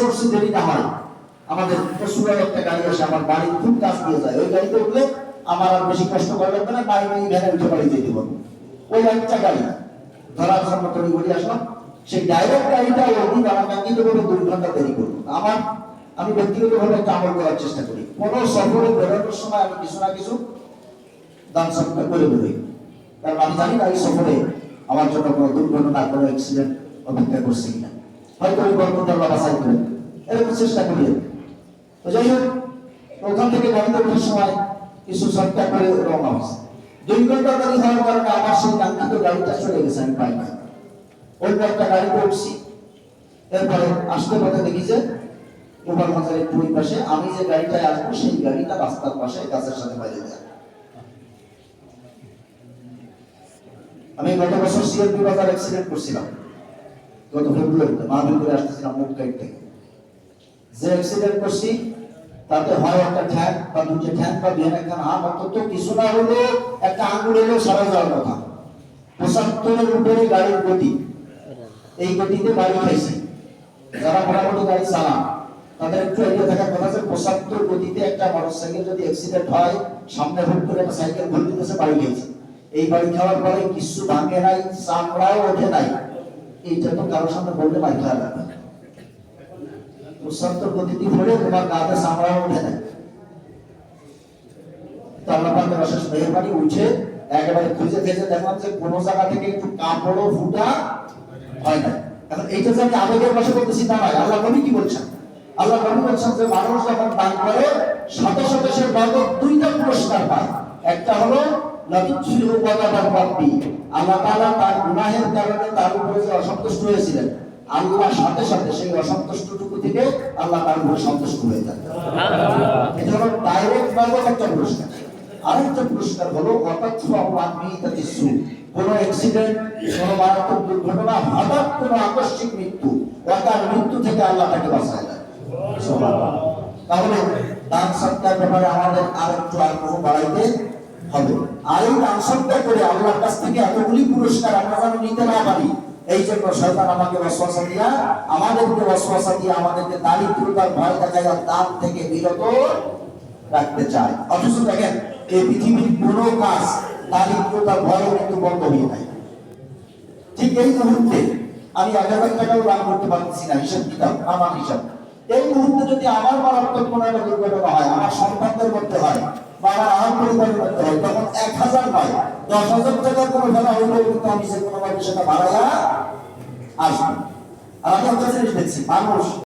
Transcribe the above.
সোর্সে দেরি না হয়। আমাদের পশুরাল একটা গাড়ি আসে, আমার বাড়ির খুব কাজ দিয়ে যায়। ওই গাড়িতে উঠলে আমার আর বেশি কষ্ট করা লাগবে না বাড়ি নিয়ে ভ্যানে উঠে বাড়ি যেতে পারব ওই একটা গাড়ি। ধরার জন্য তৈরি করে আসলাম সেই ডাইরেক্ট গাড়িটা ওদিন আমার কাঙ্ক্ষিত করে দুই ঘণ্টা দেরি করব। আমার, আমি ব্যক্তিগতভাবে একটা আমল করার চেষ্টা করি। কোনো সফরে বেরোনোর সময় আমি কিছু না কিছু দান সৎকার করে বেরোই। কারণ আমি জানি না এই সফরে আমার জন্য কোনো দুর্ঘটনা, কোনো অ্যাক্সিডেন্ট অপেক্ষা করছে কিনা। হয়তো ওই গল্পটা বাবা সাইড করে এরকম চেষ্টা করি তো যাই হোক ওখান থেকে গাড়িতে ওঠার সময় কিছু সৎকার করে রওনা হয়েছে। দুই ঘণ্টা দেরি হওয়ার কারণে আমার সেই কাঙ্ক্ষিত গাড়িটা চলে গেছে, আমি পাই না। ওই একটা গাড়িতে উঠছি এরপরে আসতে পথে দেখি যে গোপাল মাজারের দুই পাশে আমি যে গাড়িটায় আসব, সেই গাড়িটা রাস্তার পাশে গাছের সাথে বাইরে যায় আমি গত বছর সিএলপি বাজার অ্যাক্সিডেন্ট করছিলাম। গত ফেব্রুয়ারিতে মাহবিল করে আসতেছিলাম গাইড থেকে যে অ্যাক্সিডেন্ট করছি, তাতে হয় একটা ঠ্যাং বা দুটো ঠ্যাং বা বিহান একখান হাত অন্তত কিছু না হলে একটা আঙ্গুল এলেও সারা যাওয়ার কথা। পঁচাত্তরের উপরে গাড়ির গতি। এই গতিতে গাড়ি খাইছি যারা মোটামুটি গাড়ি চালান, তাদের একটু আইডিয়া থাকার কথা যে পঁচাত্তর গতিতে একটা মোটরসাইকেল যদি অ্যাক্সিডেন্ট হয়, সামনে হুট করে একটা সাইকেল ঘুরে দিতেছে, বাড়ি গেছে এই বাড়ি খাওয়ার পরে কিছু ভাঙে নাই, চামড়াও ওঠে নাই। এইটা তো কারোর সামনে বললে মাই পঁচাত্তর গতিতে পড়ে তোমার গাতে নাই তো অশেষ মেহরবানি, উঠে একেবারে খুঁজে দেখলাম যে কোনো জায়গা থেকে একটু কাপড়ও ফুটা হয় না। এখন এইটা যে আমি আবেগের বলতেছি তা নয়। আল্লাহ কি বলছেন? আল্লাহ বলছেন যে মানুষ যখন দান করে, শত শত সে দুইটা পুরস্কার পায়। একটা হলো নবীচ্ছির উপাদান প্রাপ্তি আল্লাহ তাআলা তার গুনাহের কারণে তার উপরে যে অসন্তুষ্ট হয়েছিলেন আল্লাহ সাথে সাথে সেই অসন্তুষ্টটুকু থেকে আল্লাহ তার উপরে সন্তুষ্ট হয়ে যান। এটা হলো ডাইরেক্ট নগদ একটা পুরস্কার। আরেকটা পুরস্কার হলো অতথ্য আহ্বান সু। কোন অ্যাক্সিডেন্ট কোন মারাত্মক দুর্ঘটনা হঠাৎ কোন আকস্মিক মৃত্যু অকাল মৃত্যু থেকে আল্লাহ তাকে বাঁচায় দেয় তাহলে দান সৎকার ব্যাপারে আমাদের আর একটু আগ্রহ বাড়াইতে হবে। আর এই দান সৎকার করে আল্লাহর কাছ থেকে এতগুলি পুরস্কার আমরা যেন নিতে না পারি, এই জন্য শয়তান আমাকে ওয়াসওয়াসা দিয়া, আমাদেরকে ওয়াসওয়াসা দিয়া আমাদেরকে দারিদ্রতার ভয় দেখায় দান থেকে বিরত রাখতে চায়। অথচ দেখেন, এই পৃথিবীর কোনো কাজ দারিদ্রতার ভয়ে কিন্তু বন্ধ হয়ে যায়। ঠিক এই মুহূর্তে আমি এক হাজার টাকাও দান করতে পারতেছি না, হিসাব কিতাব, আমার হিসাব। এই মুহূর্তে যদি আমার মারাত্মক কোনো একটা দুর্ঘটনা হয়, আমার সন্তানদের মধ্যে হয় বা আর পরিবারের মধ্যে হয় তখন এক হাজার নয় দশ হাজার টাকার কোনো ফেলা হইলে কিন্তু আমি যে কোনো সেটা ভাড়া আসব আর আমি জিনিস দেখছি মানুষ